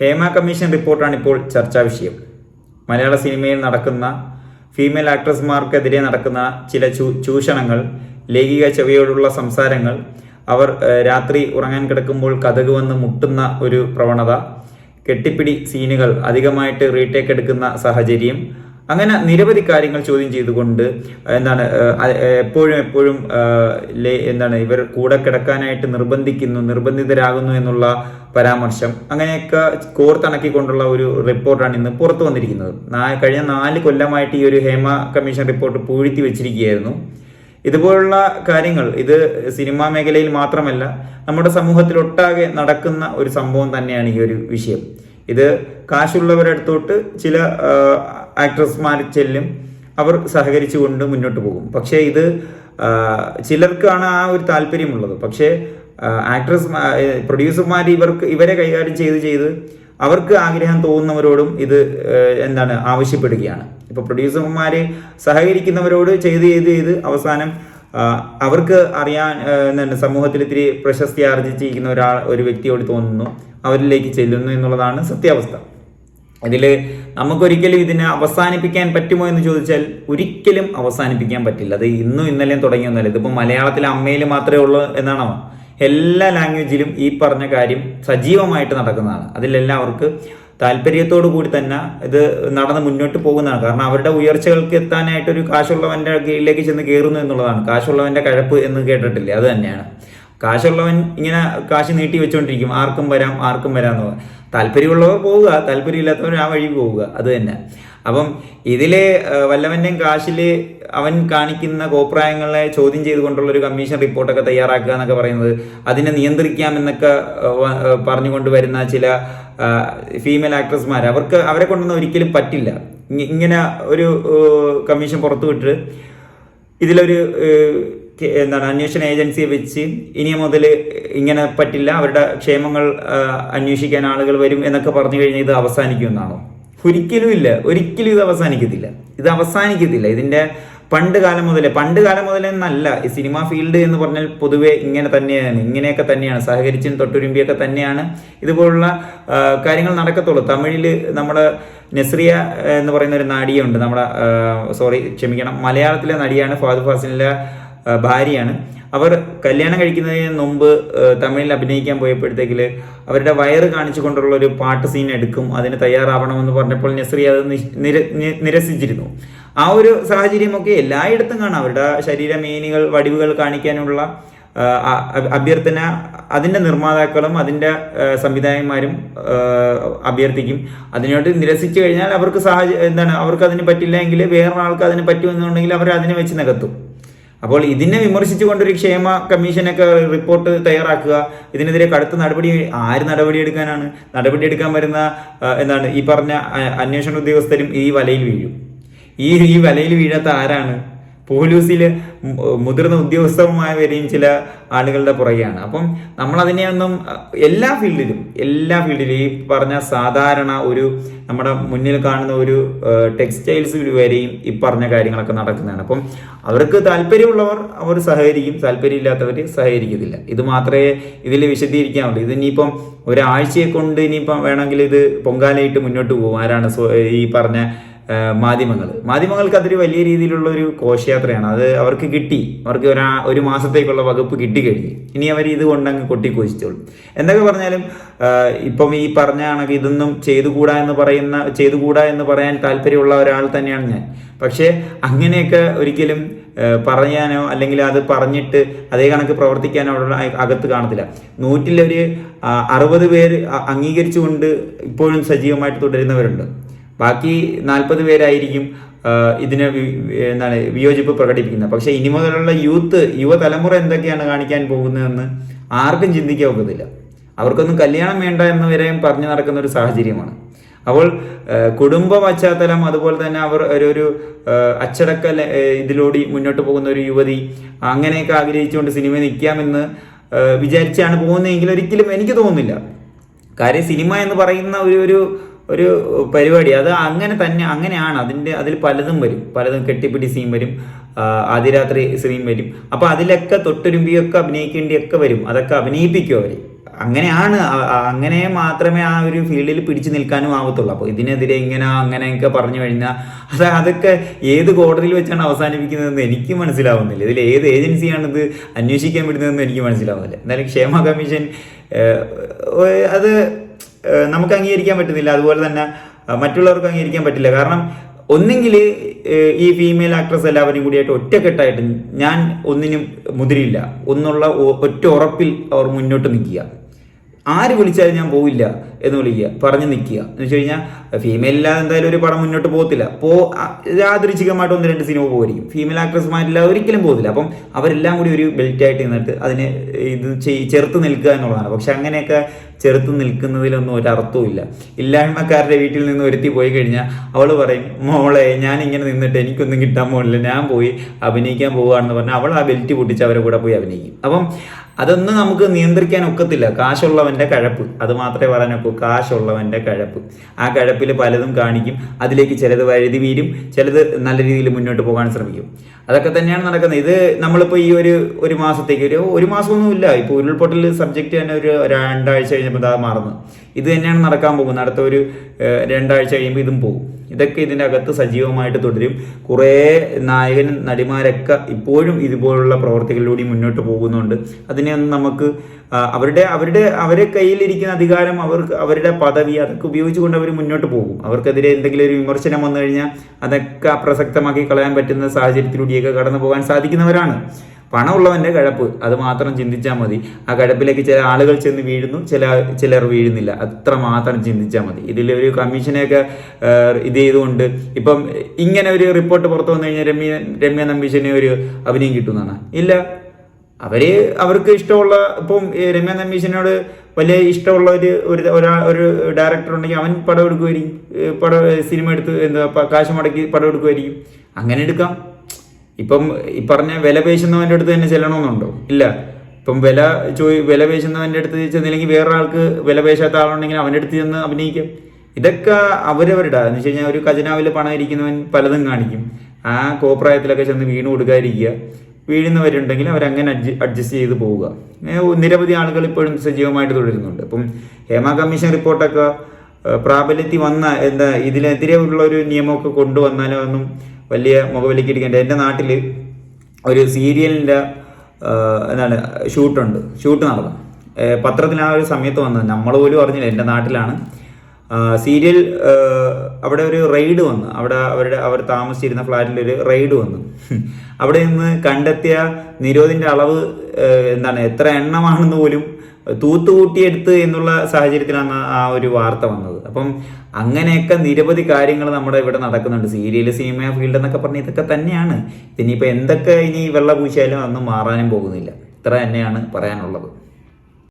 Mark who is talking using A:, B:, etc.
A: Hema commission റിപ്പോർട്ടാണ് ഇപ്പോൾ ചർച്ചാ വിഷയം. മലയാള സിനിമയിൽ നടക്കുന്ന ഫീമെയിൽ ആക്ട്രസ്മാർക്കെതിരെ നടക്കുന്ന ചില ചൂഷണങ്ങൾ ലൈംഗിക ചെവിയോടുള്ള സംസാരങ്ങൾ അവർ രാത്രി ഉറങ്ങാൻ കിടക്കുമ്പോൾ കഥക് വന്ന് മുട്ടുന്ന ഒരു പ്രവണത കെട്ടിപ്പിടി സീനുകൾ അധികമായിട്ട് റീടേക്ക് എടുക്കുന്ന സാഹചര്യം അങ്ങനെ നിരവധി കാര്യങ്ങൾ ചോദ്യം ചെയ്തുകൊണ്ട് എന്താണ് എപ്പോഴും എപ്പോഴും എന്താണ് ഇവർ കൂടെ കിടക്കാനായിട്ട് നിർബന്ധിക്കുന്നു നിർബന്ധിതരാകുന്നു എന്നുള്ള പരാമർശം അങ്ങനെയൊക്കെ കോർത്തിണക്കിക്കൊണ്ടുള്ള ഒരു റിപ്പോർട്ടാണ് ഇന്ന് പുറത്തു വന്നിരിക്കുന്നത്. കഴിഞ്ഞ നാല് കൊല്ലമായിട്ട് ഈ ഒരു ഹേമ കമ്മീഷൻ റിപ്പോർട്ട് പൂഴ്ത്തി വെച്ചിരിക്കുകയായിരുന്നു. ഇതുപോലുള്ള കാര്യങ്ങൾ ഇത് സിനിമാ മേഖലയിൽ മാത്രമല്ല നമ്മുടെ സമൂഹത്തിലൊട്ടാകെ നടക്കുന്ന ഒരു സംഭവം തന്നെയാണ് ഈ ഒരു വിഷയം. ഇത് കാശുള്ളവരടുത്തോട്ട് ചില ആക്ട്രസ്മാർ ചെല്ലും അവർ സഹകരിച്ചുകൊണ്ട് മുന്നോട്ട് പോകും. പക്ഷേ ഇത് ചിലർക്കാണ് ആ ഒരു താല്പര്യമുള്ളത്. പക്ഷേ ആക്ട്രസ് പ്രൊഡ്യൂസർമാർ ഇവർക്ക് ഇവരെ കൈകാര്യം ചെയ്ത് ചെയ്ത് അവർക്ക് ആഗ്രഹം തോന്നുന്നവരോടും ഇത് എന്താണ് ആവശ്യപ്പെടുകയാണ്. ഇപ്പൊ പ്രൊഡ്യൂസർമാര് സഹകരിക്കുന്നവരോട് ചെയ്ത് ചെയ്ത് ചെയ്ത് അവസാനം അവർക്ക് അറിയാൻ എന്താണ് സമൂഹത്തിൽ ഇത്തിരി പ്രശസ്തി ആർജിച്ചിരിക്കുന്ന ഒരാൾ ഒരു വ്യക്തിയോട് തോന്നുന്നു അവരിലേക്ക് ചെല്ലുന്നു എന്നുള്ളതാണ് സത്യാവസ്ഥ. ഇതിൽ നമുക്കൊരിക്കലും ഇതിനെ അവസാനിപ്പിക്കാൻ പറ്റുമോ എന്ന് ചോദിച്ചാൽ ഒരിക്കലും അവസാനിപ്പിക്കാൻ പറ്റില്ല. അത് ഇന്നും ഇന്നലെയും തുടങ്ങിയൊന്നുമല്ല ഇതിപ്പോൾ മലയാളത്തിൽ അമ്മയിൽ മാത്രമേ ഉള്ളൂ എന്നാണോ? എല്ലാ ലാംഗ്വേജിലും ഈ പറഞ്ഞ കാര്യം സജീവമായിട്ട് നടക്കുന്നതാണ്. അതിലെല്ലാം അവർക്ക് താല്പര്യത്തോടു കൂടി തന്നെ ഇത് നടന്ന് മുന്നോട്ട് പോകുന്നതാണ്. കാരണം അവരുടെ ഉയർച്ചകൾക്ക് എത്താനായിട്ട് ഒരു കാശുള്ളവന്റെ കീഴിലേക്ക് ചെന്ന് കയറുന്നു എന്നുള്ളതാണ്. കാശുള്ളവന്റെ കഴപ്പ് എന്ന് കേട്ടിട്ടില്ലേ? അത് തന്നെയാണ്. കാശുള്ളവൻ ഇങ്ങനെ കാശ് നീട്ടി വെച്ചുകൊണ്ടിരിക്കും ആർക്കും വരാം ആർക്കും വരാം എന്ന് പറയും. താല്പര്യമുള്ളവർ പോവുക താല്പര്യമില്ലാത്തവർ ആ വഴി പോവുക അത് തന്നെ. അപ്പം ഇതിൽ വല്ലവന്റെയും കാശിൽ അവൻ കാണിക്കുന്ന കോപ്രായങ്ങളെ ചോദ്യം ചെയ്തുകൊണ്ടുള്ള ഒരു കമ്മീഷൻ റിപ്പോർട്ടൊക്കെ തയ്യാറാക്കുക എന്നൊക്കെ പറയുന്നത് അതിനെ നിയന്ത്രിക്കാമെന്നൊക്കെ പറഞ്ഞുകൊണ്ട് വരുന്ന ചില ഫീമെയിൽ ആക്ട്രസ്മാർ അവർക്ക് അവരെ കൊണ്ടൊന്നും ഒരിക്കലും പറ്റില്ല. ഇങ്ങനെ ഒരു കമ്മീഷൻ പുറത്തുവിട്ട് ഇതിലൊരു എന്താണ് അന്വേഷണ ഏജൻസിയെ വെച്ച് ഇനി മുതൽ ഇങ്ങനെ പറ്റില്ല അവരുടെ ക്ഷേമങ്ങൾ അന്വേഷിക്കാൻ ആളുകൾ വരും എന്നൊക്കെ പറഞ്ഞു കഴിഞ്ഞാൽ ഇത് അവസാനിക്കുമെന്നാണോ ഒരിക്കലും ഇല്ല. ഒരിക്കലും ഇത് അവസാനിക്കത്തില്ല. ഇത് അവസാനിക്കത്തില്ല. ഇതിന്റെ പണ്ട് കാലം മുതലേ പണ്ട് കാലം മുതലേ എന്നല്ല. ഈ സിനിമ ഫീൽഡ് എന്ന് പറഞ്ഞാൽ പൊതുവേ ഇങ്ങനെ തന്നെയാണ്. ഇങ്ങനെയൊക്കെ തന്നെയാണ്. സഹകരിച്ചും തൊട്ടുരുമ്പിയൊക്കെ തന്നെയാണ്. ഇതുപോലുള്ള കാര്യങ്ങൾ നടക്കത്തുള്ളൂ. തമിഴിൽ നമ്മുടെ നെസ്രിയ എന്ന് പറയുന്ന ഒരു നടിയുണ്ട്. നമ്മുടെ സോറി ക്ഷമിക്കണം മലയാളത്തിലെ നടിയാണ് ഫാദു ഫാസിലിന്റെ ആ, ഭാര്യയാണ്. അവർ കല്യാണം കഴിക്കുന്നതിന് മുമ്പ് തമിഴിൽ അഭിനയിക്കാൻ പോയപ്പോഴത്തേക്കിൽ അവരുടെ വയറ് കാണിച്ചുകൊണ്ടുള്ള ഒരു പാട്ട് സീൻ എടുക്കും അതിന് തയ്യാറാവണമെന്ന് പറഞ്ഞപ്പോൾ നസ്രി അത് നിരസിച്ചിരുന്നു. ആ ഒരു സാഹചര്യമൊക്കെ എല്ലായിടത്തും കാണാം. അവരുടെ ശരീരമേനികൾ വടിവുകൾ കാണിക്കാനുള്ള അഭ്യർത്ഥന അതിന്റെ നിർമ്മാതാക്കളും അതിന്റെ സംവിധായകന്മാരും അഭ്യർത്ഥിക്കും. അതിനോട് നിരസിച്ചു കഴിഞ്ഞാൽ അവർക്ക് സാഹചര്യം എന്താണ് അവർക്ക് അതിന് പറ്റില്ല എങ്കിൽ വേറൊരാൾക്ക് അതിന് പറ്റുമെന്നുണ്ടെങ്കിൽ അവർ അതിനെ വെച്ച് നികത്തും. അപ്പോൾ ഇതിനെ വിമർശിച്ചുകൊണ്ട് ഒരു ക്ഷേമ കമ്മീഷനൊക്കെ റിപ്പോർട്ട് തയ്യാറാക്കുക. ഇതിനെതിരെ കടുത്ത നടപടി ആര് നടപടിയെടുക്കാനാണ്? നടപടിയെടുക്കാൻ വരുന്ന എന്താണ് ഈ പറഞ്ഞ അന്വേഷണ ഉദ്യോഗസ്ഥരും ഈ വലയിൽ വീഴും. ഈ ഈ വലയിൽ വീഴാത്ത ആരാണ്? പോലീസിൽ മുതിർന്ന ഉദ്യോഗസ്ഥന്മാരെയും ചില ആളുകളുടെ പുറകെയാണ്. അപ്പം നമ്മൾ അഹ്, എല്ലാ ഫീൽഡിലും എല്ലാ ഫീൽഡിലും ഈ പറഞ്ഞ സാധാരണ ഒരു നമ്മുടെ മുന്നിൽ കാണുന്ന ഒരു ടെക്സ്റ്റൈൽസ് വരെയും ഈ പറഞ്ഞ കാര്യങ്ങളൊക്കെ നടക്കുന്നതാണ്. അപ്പം അവർക്ക് താല്പര്യമുള്ളവർ അവർ സഹകരിക്കും താല്പര്യമില്ലാത്തവർ സഹകരിക്കത്തില്ല. ഇത് മാത്രമേ ഇതിൽ വിശദീകരിക്കാവുള്ളൂ. ഇതിനിയിപ്പം ഒരാഴ്ചയെ കൊണ്ട് ഇനിയിപ്പം വേണമെങ്കിൽ ഇത് പൊങ്കാലയിട്ട് മുന്നോട്ട് പോകും. ആരാണ് ഈ പറഞ്ഞ മാധ്യമങ്ങൾ മാധ്യമങ്ങൾക്ക് അതൊരു വലിയ രീതിയിലുള്ള ഒരു കോശയാത്രയാണ് അത് അവർക്ക് കിട്ടി. അവർക്ക് ഒരാ ഒരു മാസത്തേക്കുള്ള വകുപ്പ് കിട്ടിക്കഴിഞ്ഞു ഇനി അവർ ഇത് കൊണ്ടങ്ങ് കൊട്ടിക്കോശിച്ചോളും. എന്തൊക്കെ പറഞ്ഞാലും ഇപ്പം ഈ പറഞ്ഞ കണക്ക് ഇതൊന്നും ചെയ്തുകൂടാ എന്ന് പറയുന്ന ചെയ്തുകൂടാ എന്ന് പറയാൻ താല്പര്യമുള്ള ഒരാൾ തന്നെയാണ് ഞാൻ. പക്ഷേ അങ്ങനെയൊക്കെ ഒരിക്കലും പറയാനോ അല്ലെങ്കിൽ അത് പറഞ്ഞിട്ട് അതേ കണക്ക് പ്രവർത്തിക്കാനോ അവിടെ അകത്ത് കാണത്തില്ല. നൂറ്റിലൊരു അറുപത് പേര് അംഗീകരിച്ചുകൊണ്ട് ഇപ്പോഴും സജീവമായിട്ട് തുടരുന്നവരുണ്ട്. ബാക്കി നാൽപ്പത് പേരായിരിക്കും ഇതിനെ എന്താണ് വിയോജിപ്പ് പ്രകടിപ്പിക്കുന്നത്. പക്ഷേ ഇനി മുതലുള്ള യൂത്ത് യുവതലമുറ എന്തൊക്കെയാണ് കാണിക്കാൻ പോകുന്നതെന്ന് ആർക്കും ചിന്തിക്കാൻ ഒക്കത്തില്ല. അവർക്കൊന്നും കല്യാണം വേണ്ട എന്ന് വരെയും പറഞ്ഞു നടക്കുന്ന ഒരു സാഹചര്യമാണ്. അപ്പോൾ കുടുംബ പശ്ചാത്തലം അതുപോലെ തന്നെ അവർ ഒരു അച്ചടക്ക ഇതിലൂടെ മുന്നോട്ട് പോകുന്ന ഒരു യുവതി അങ്ങനെയൊക്കെ ആഗ്രഹിച്ചുകൊണ്ട് സിനിമ നിൽക്കാമെന്ന് വിചാരിച്ചാണ് പോകുന്നതെങ്കിൽ ഒരിക്കലും എനിക്ക് തോന്നുന്നില്ല. കാര്യം സിനിമ എന്ന് പറയുന്ന ഒരു ഒരു ഒരു പരിപാടി. അത് അങ്ങനെ തന്നെ അങ്ങനെയാണ്. അതിന്റെ അതിൽ പലതും വരും. പലതും കെട്ടിപ്പിടി സീൻ വരും. ആദ്യരാത്രി സീൻ വരും. അപ്പോൾ അതിലൊക്കെ തൊട്ടുരുമ്പിയൊക്കെ അഭിനയിക്കേണ്ടിയൊക്കെ വരും. അതൊക്കെ അഭിനയിപ്പിക്കും അവർ അങ്ങനെയാണ് അങ്ങനെ മാത്രമേ ആ ഒരു ഫീൽഡിൽ പിടിച്ചു നിൽക്കാനും ആവത്തുള്ളൂ. അപ്പോൾ ഇതിനെതിരെ ഇങ്ങനെ അങ്ങനെയൊക്കെ പറഞ്ഞു കഴിഞ്ഞാൽ അത് അതൊക്കെ ഏത് കോടതിയിൽ വെച്ചാണ് അവസാനിപ്പിക്കുന്നതെന്ന് എനിക്ക് മനസ്സിലാവുന്നില്ല. ഇതിൽ ഏത് ഏജൻസിയാണ് ഇത് അന്വേഷിക്കാൻ വിടുന്നതെന്ന് എനിക്ക് മനസ്സിലാവുന്നില്ല. എന്തായാലും ക്ഷേമ കമ്മീഷൻ അത് നമുക്ക് അംഗീകരിക്കാൻ പറ്റുന്നില്ല. അതുപോലെ തന്നെ മറ്റുള്ളവർക്ക് അംഗീകരിക്കാൻ പറ്റില്ല. കാരണം ഒന്നെങ്കിൽ ഈ ഫീമെയിൽ ആക്ട്രസ് എല്ലാവരും കൂടിയായിട്ട് ഒറ്റക്കെട്ടായിട്ട് ഞാൻ ഒന്നിനും മുതിരില്ല. ഒന്നുള്ള ഒറ്റ ഉറപ്പിൽ അവർ മുന്നോട്ട് നിൽക്കുക. ആര് വിളിച്ചാലും ഞാൻ പോവില്ല. എന്ന് വിളിക്കുക പറഞ്ഞ് നിൽക്കുക. എന്ന് വെച്ച് കഴിഞ്ഞാൽ ഫീമെയിൽ ഇല്ലാതെ എന്തായാലും ഒരു പടം മുന്നോട്ട് പോകത്തില്ല. പോ യാദൃച്ഛികമായിട്ട് ഒന്ന് രണ്ട് സിനിമ പോയിരിക്കും ഫീമെയിൽ ആക്ട്രസ്മാരില്ലാതെ ഒരിക്കലും പോകത്തില്ല. അപ്പം അവരെല്ലാം കൂടി ഒരു ബെൽറ്റ് ആയിട്ട് നിന്നിട്ട് അതിനെ ഇത് ചെറുത്ത് നിൽക്കുക എന്നുള്ളതാണ്. പക്ഷെ അങ്ങനെയൊക്കെ ചെറുത്ത് നിൽക്കുന്നതിലൊന്നും ഒരു അർത്ഥവും ഇല്ല. ഇല്ലായ്മക്കാരുടെ വീട്ടിൽ നിന്ന് ഒരുത്തി പോയി കഴിഞ്ഞാൽ അവൾ പറയും മോളെ ഞാൻ ഇങ്ങനെ നിന്നിട്ട് എനിക്കൊന്നും കിട്ടാൻ പോകില്ല ഞാൻ പോയി അഭിനയിക്കാൻ പോവുകയാണെന്ന് പറഞ്ഞാൽ അവൾ ആ ബെൽറ്റ് പൊട്ടിച്ച് അവരെ കൂടെ പോയി അഭിനയിക്കും. അപ്പം അതൊന്നും നമുക്ക് നിയന്ത്രിക്കാൻ ഒക്കത്തില്ല. കാശുള്ളവന്റെ കഴപ്പ്. അത് മാത്രമേ പറയാനൊക്കൂ. കാശുള്ളവന്റെ കഴപ്പ്. ആ കഴപ്പിൽ പലതും കാണിക്കും. അതിലേക്ക് ചിലത് വഴുതി വീരും ചിലത് നല്ല രീതിയിൽ മുന്നോട്ട് പോകാൻ ശ്രമിക്കും. അതൊക്കെ തന്നെയാണ് നടക്കുന്നത്. ഇത് നമ്മളിപ്പോൾ ഈ ഒരു ഒരു മാസത്തേക്ക് ഒരു ഒരു മാസമൊന്നുമില്ല. ഇപ്പോൾ ഉരുൾപൊട്ടൽ സബ്ജക്റ്റ് തന്നെ ഒരു രണ്ടാഴ്ച കഴിഞ്ഞപ്പോൾ ഇതാ മാറുന്നു. ഇത് തന്നെയാണ് നടക്കാൻ പോകുന്നത്. അടുത്ത ഒരു രണ്ടാഴ്ച കഴിയുമ്പോൾ ഇതും പോകും. ഇതൊക്കെ ഇതിന്റെ അകത്ത് സജീവമായിട്ട് തുടരും. കുറേ നായകൻ നടിമാരൊക്കെ ഇപ്പോഴും ഇതുപോലുള്ള പ്രവർത്തികളിലൂടെ മുന്നോട്ട് പോകുന്നുണ്ട്. അതിനെയൊന്നും നമുക്ക് അവരുടെ അവരുടെ അവരെ കയ്യിലിരിക്കുന്ന അധികാരം അവർക്ക് അവരുടെ പദവി അതൊക്കെ ഉപയോഗിച്ചുകൊണ്ട് അവർ മുന്നോട്ട് പോകും. അവർക്കെതിരെ എന്തെങ്കിലും ഒരു വിമർശനം വന്നു കഴിഞ്ഞാൽ അതൊക്കെ അപ്രസക്തമാക്കി കളയാൻ പറ്റുന്ന സാഹചര്യത്തിലൂടെയൊക്കെ കടന്നു പോകാൻ സാധിക്കുന്നവരാണ്. പണമുള്ളവന്റെ കഴപ്പ് അത് മാത്രം ചിന്തിച്ചാൽ മതി. ആ കഴപ്പിലേക്ക് ചില ആളുകൾ ചെന്ന് വീഴുന്നു ചില ചിലർ വീഴുന്നില്ല. അത്ര മാത്രം ചിന്തിച്ചാൽ മതി. ഇതിൽ ഒരു കമ്മീഷനെയൊക്കെ ഇത് ചെയ്തുകൊണ്ട് ഇപ്പം ഇങ്ങനെ ഒരു റിപ്പോർട്ട് പുറത്തു വന്നു കഴിഞ്ഞാൽ രമ്യ രമ്യ നമ്പീശന് ഒരു അഭിനയം കിട്ടുന്നതാണ്. ഇല്ല. അവർ അവർക്ക് ഇഷ്ടമുള്ള ഇപ്പം രമ്യ നമ്പീശനോട് വലിയ ഇഷ്ടമുള്ള ഒരു ഒരു ഒരാ ഒരു ഡയറക്ടർ ഉണ്ടെങ്കിൽ അവൻ പടം എടുക്കുമായിരിക്കും പടം സിനിമ എടുത്ത് എന്താ കാശ് മുടക്കി പടം എടുക്കുമായിരിക്കും അങ്ങനെ എടുക്കാം. ഇപ്പം ഈ പറഞ്ഞ വില പേശുന്നവന്റെ അടുത്ത് തന്നെ ചെല്ലണമെന്നുണ്ടോ? ഇല്ല. ഇപ്പം വില ചോ വില പേശുന്നവന്റെ അടുത്ത് ചെന്നില്ലെങ്കിൽ വേറൊരാൾക്ക് വില പേശാത്ത ആളുണ്ടെങ്കിൽ അവന്റെ അടുത്ത് ചെന്ന് അഭിനയിക്കാം. ഇതൊക്കെ അവരവരുടെ എന്ന് വെച്ച് കഴിഞ്ഞാൽ ഒരു ഖജനാവിൽ പണം ഇരിക്കുന്നവൻ പലതും കാണിക്കും. ആ കോപ്രായത്തിലൊക്കെ ചെന്ന് വീണ് കൊടുക്കാതിരിക്കുക വീഴുന്നവരുണ്ടെങ്കിൽ അവരങ്ങനെ അഡ്ജ അഡ്ജസ്റ്റ് ചെയ്ത് പോവുക. നിരവധി ആളുകൾ ഇപ്പോഴും സജീവമായിട്ട് തുടരുന്നുണ്ട്. അപ്പം ഹേമ കമ്മീഷൻ റിപ്പോർട്ടൊക്കെ പ്രാബല്യത്തിൽ വന്ന എന്താ ഇതിനെതിരെ ഉള്ള ഒരു നിയമമൊക്കെ കൊണ്ടുവന്നാലോ ഒന്നും വലിയ മുഖവിലക്കിരിക്കേണ്ട എന്റെ നാട്ടിൽ ഒരു സീരിയലിന്റെ എന്താണ് ഷൂട്ടുണ്ട്. ഷൂട്ട് നടന്നു. പത്രത്തിൽ ആ ഒരു സമയത്ത് വന്നത്. നമ്മൾ പോലും അറിഞ്ഞില്ല. എന്റെ നാട്ടിലാണ്. സീരിയൽ അവിടെ ഒരു റെയ്ഡ് വന്നു. അവിടെ അവരുടെ അവർ താമസിച്ചിരുന്ന ഫ്ലാറ്റിൽ ഒരു റെയ്ഡ് വന്നു. അവിടെ നിന്ന് കണ്ടെത്തിയ നിരോധിന്റെ അളവ് എന്താണ് എത്ര എണ്ണമാണെന്ന് പോലും തൂത്തുകൂട്ടിയെടുത്ത് എന്നുള്ള സാഹചര്യത്തിലാണ് ആ ഒരു വാർത്ത വന്നത്. അപ്പം അങ്ങനെയൊക്കെ നിരവധി കാര്യങ്ങൾ നമ്മുടെ ഇവിടെ നടക്കുന്നുണ്ട്. സീരിയൽ സിനിമ ഫീൽഡ് എന്നൊക്കെ പറഞ്ഞ് ഇതൊക്കെ തന്നെയാണ്. ഇനിയിപ്പോൾ എന്തൊക്കെ ഇനി വെള്ള പൂശിയാലും അതൊന്നും മാറാനും പോകുന്നില്ല. ഇത്ര തന്നെയാണ് പറയാനുള്ളത്.